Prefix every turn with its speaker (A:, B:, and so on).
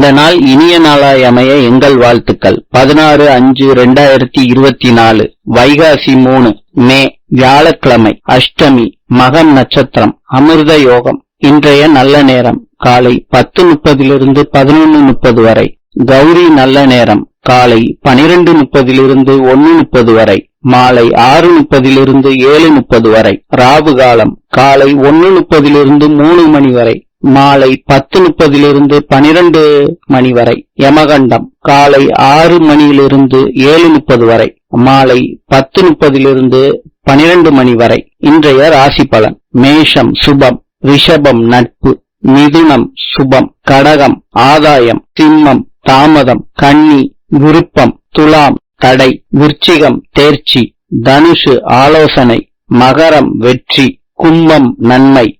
A: இந்த நாள் இனிய நாளாய் அமைய எங்கள் வாழ்த்துக்கள். பதினாறு அஞ்சு ரெண்டாயிரத்தி இருபத்தி நாலு வைகாசி மூணு மே வியாழக்கிழமை அஷ்டமி மகம் நட்சத்திரம் அமிர்த யோகம். இன்றைய நல்ல நேரம் காலை பத்து முப்பதிலிருந்து பதினொன்னு முப்பது வரை. கௌரி நல்ல நேரம் காலை பனிரெண்டு முப்பதிலிருந்து ஒன்னு முப்பது வரை. மாலை ஆறு முப்பதிலிருந்து ஏழு முப்பது வரை. ராவு காலம் காலை ஒன்னு முப்பதிலிருந்து மூணு மணி வரை. மாலை பத்து முப்பதிலிருந்து பனிரெண்டு மணி வரை யமகண்டம் காலை ஆறு மணியிலிருந்து ஏழு முப்பது வரை மாலை பத்து முப்பதிலிருந்து பனிரெண்டு மணி வரை. இன்றைய ராசி பலன் மேஷம் சுபம் ரிஷபம் நட்பு மிதுனம் சுபம் கடகம் ஆதாயம் சிம்மம் தாமதம் கன்னி விருப்பம் துலாம் தடை விருச்சிகம் தேர்ச்சி தனுஷு ஆலோசனை மகரம் வெற்றி கும்பம் நன்மை.